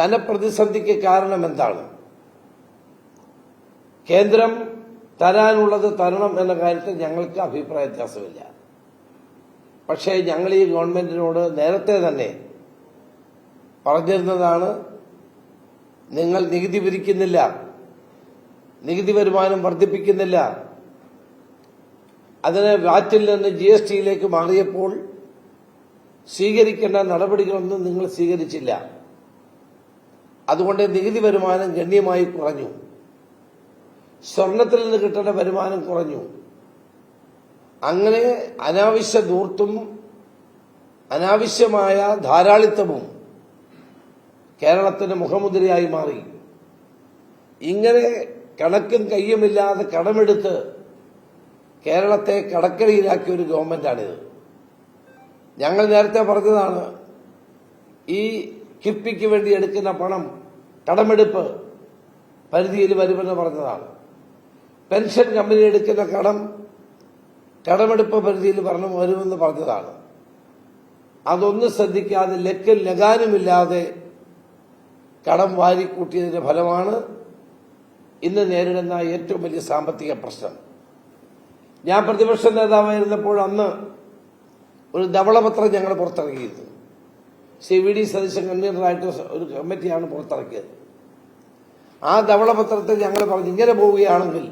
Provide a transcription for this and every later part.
ധനപ്രതിസന്ധിക്ക് കാരണം എന്താണ്? കേന്ദ്രം തരാനുള്ളത് തരണം എന്ന കാര്യത്തിൽ ഞങ്ങൾക്ക് അഭിപ്രായ വ്യത്യാസമില്ല. പക്ഷേ ഞങ്ങൾ ഈ ഗവൺമെന്റിനോട് നേരത്തെ തന്നെ പറഞ്ഞിരുന്നതാണ് നിങ്ങൾ നികുതി പിരിക്കുന്നില്ല നികുതി വരുമാനം വർദ്ധിപ്പിക്കുന്നില്ല. അതിനെ വാറ്റിൽ നിന്ന് ജി എസ് ടിയിലേക്ക് മാറിയപ്പോൾ സ്വീകരിക്കേണ്ട നടപടികളൊന്നും നിങ്ങൾ സ്വീകരിച്ചില്ല. അതുകൊണ്ട് നികുതി വരുമാനം ഗണ്യമായി കുറഞ്ഞു. സ്വർണത്തിൽ നിന്ന് കിട്ടേണ്ട വരുമാനം കുറഞ്ഞു. അങ്ങനെ അനാവശ്യ ദൂർത്തും അനാവശ്യമായ ധാരാളിത്തവും കേരളത്തിന്റെ മുഖമുദ്രയായി മാറി. ഇങ്ങനെ കണക്കും കയ്യുമില്ലാതെ കടമെടുത്ത് കേരളത്തെ കടക്കരയിലാക്കിയ ഒരു ഗവൺമെന്റാണിത്. ഞങ്ങൾ നേരത്തെ പറഞ്ഞതാണ് ഈ കിഫ്ബിക്ക് വേണ്ടി എടുക്കുന്ന പണം കടമെടുപ്പ് പരിധിയിൽ വരുമെന്ന് പറഞ്ഞതാണ്. പെൻഷൻ കമ്പനി എടുക്കുന്ന കടം കടമെടുപ്പ് പരിധിയിൽ പറഞ്ഞു വരുമെന്ന് പറഞ്ഞതാണ്. അതൊന്നും ശ്രദ്ധിക്കാതെ ലക്കും ലഗാനുമില്ലാതെ കടം വാരിക്കൂട്ടിയതിന്റെ ഫലമാണ് ഇന്ന് നേരിടുന്ന ഏറ്റവും വലിയ സാമ്പത്തിക പ്രശ്നം. ഞാൻ പ്രതിപക്ഷ നേതാവായിരുന്നപ്പോൾ അന്ന് ഒരു ധവളപത്രം ഞങ്ങൾ പുറത്തിറക്കിയിരുന്നു. സി വി ഡി സതീശൻ കൺവീനറായിട്ട് ഒരു കമ്മിറ്റിയാണ് പുറത്തിറക്കിയത്. ആ ധവളപത്രത്തിൽ ഞങ്ങൾ പറഞ്ഞു ഇങ്ങനെ പോവുകയാണെങ്കിൽ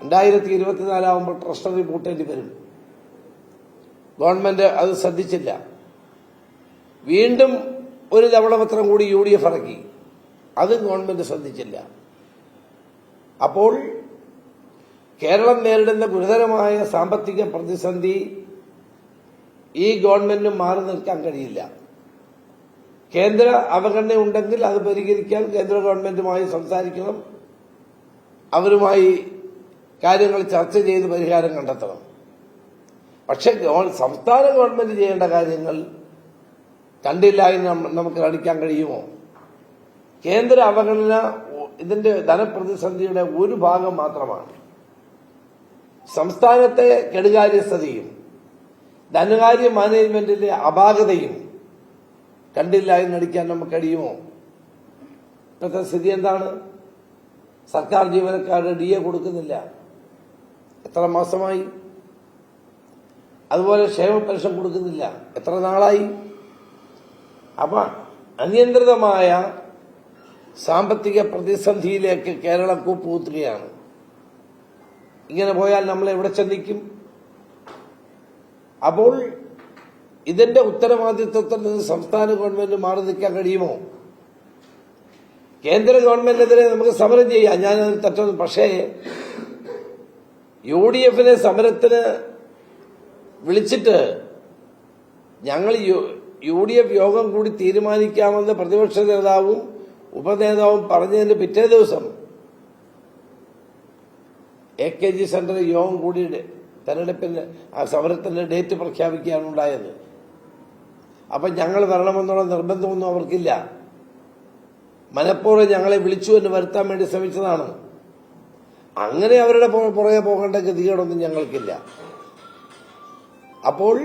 രണ്ടായിരത്തി ഇരുപത്തിനാലാവുമ്പോൾ ട്രഷറി പൂട്ടേണ്ടി വരും. ഗവൺമെന്റ് അത് ശ്രദ്ധിച്ചില്ല. വീണ്ടും ഒരു ധവളപത്രം കൂടി യു ഡി എഫ് ഇറക്കി. അതും ഗവൺമെന്റ് ശ്രദ്ധിച്ചില്ല. അപ്പോൾ കേരളം നേരിടുന്ന ഗുരുതരമായ സാമ്പത്തിക പ്രതിസന്ധി ഈ ഗവൺമെന്റിന് മാറി നിൽക്കാൻ കഴിയില്ല. കേന്ദ്ര അവഗണന ഉണ്ടെങ്കിൽ അത് പരിഹരിക്കാൻ കേന്ദ്ര ഗവൺമെന്റുമായി സംസാരിക്കണം. അവരുമായി കാര്യങ്ങൾ ചർച്ച ചെയ്ത് പരിഹാരം കണ്ടെത്തണം. പക്ഷെ സംസ്ഥാന ഗവൺമെന്റ് ചെയ്യേണ്ട കാര്യങ്ങൾ കണ്ടില്ല എന്ന് നമുക്ക് കാണിക്കാൻ കഴിയുമോ? കേന്ദ്ര അവഗണന ഇതിന്റെ ധനപ്രതിസന്ധിയുടെ ഒരു ഭാഗം മാത്രമാണ്. സംസ്ഥാനത്തെ കെടുകാര്യസ്ഥതയും ധനകാര്യ മാനേജ്മെന്റിന്റെ അപാകതയും കണ്ടില്ല എന്ന് നടിക്കാൻ നമുക്ക് കഴിയുമോ? ഇപ്പോഴത്തെ സ്ഥിതി എന്താണ്? സർക്കാർ ജീവനക്കാരുടെ ഡി എ കൊടുക്കുന്നില്ല. എത്ര മാസമായി? അതുപോലെ ക്ഷേമ പെൻഷൻ കൊടുക്കുന്നില്ല. എത്ര നാളായി? അപ്പൊ അനിയന്ത്രിതമായ സാമ്പത്തിക പ്രതിസന്ധിയിലേക്ക് കേരളം കൂപ്പുകുത്തുകയാണ്. ഇങ്ങനെ പോയാൽ നമ്മൾ എവിടെ ചെന്നിക്കും അപ്പോൾ ഇതിന്റെ ഉത്തരവാദിത്വത്തിൽ നിന്ന് സംസ്ഥാന ഗവൺമെന്റ് മാറി നിൽക്കാൻ കഴിയുമോ? കേന്ദ്ര ഗവൺമെന്റിനെതിരെ നമുക്ക് സമരം ചെയ്യാം. ഞാനത് തെറ്റൊന്നും പക്ഷേ യു ഡി എഫിനെ സമരത്തിന് വിളിച്ചിട്ട് ഞങ്ങൾ യു ഡി എഫ് യോഗം കൂടി തീരുമാനിക്കാമെന്ന് പ്രതിപക്ഷ നേതാവും ഉപനേതാവും പറഞ്ഞതിന് പിറ്റേ ദിവസം എ കെ ജി സെന്ററിൽ യോഗം കൂടി തെരഞ്ഞെടുപ്പിന് ആ സമരത്തിന്റെ ഡേറ്റ് പ്രഖ്യാപിക്കുകയാണ് ഉണ്ടായത്. അപ്പൊ ഞങ്ങൾ വരണമെന്നുള്ള നിർബന്ധമൊന്നും അവർക്കില്ല. മനഃപൂർവം ഞങ്ങളെ വിളിച്ചു എന്ന് വരുത്താൻ വേണ്ടി ശ്രമിച്ചതാണ്. അങ്ങനെ അവരുടെ പുറ- പുറകെ പോകേണ്ട ഗതികേടൊന്നും ഞങ്ങൾക്കില്ല. അപ്പോൾ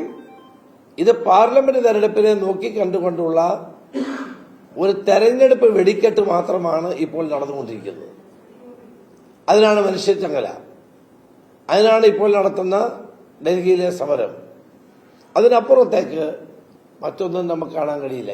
ഇത് പാർലമെന്റ് തെരഞ്ഞെടുപ്പിനെ നോക്കി കണ്ടുകൊണ്ടുള്ള ഒരു തെരഞ്ഞെടുപ്പ് വെടിക്കെട്ട് മാത്രമാണ് ഇപ്പോൾ നടന്നുകൊണ്ടിരിക്കുന്നത്. അതിനാണ് മനുഷ്യച്ചങ്ങല അതിനാണ് ഇപ്പോൾ നടത്തുന്ന ഡൽഹിയിലെ സമരം. അതിനപ്പുറത്തേക്ക് മറ്റൊന്നും നമുക്ക് കാണാൻ കഴിയില്ല.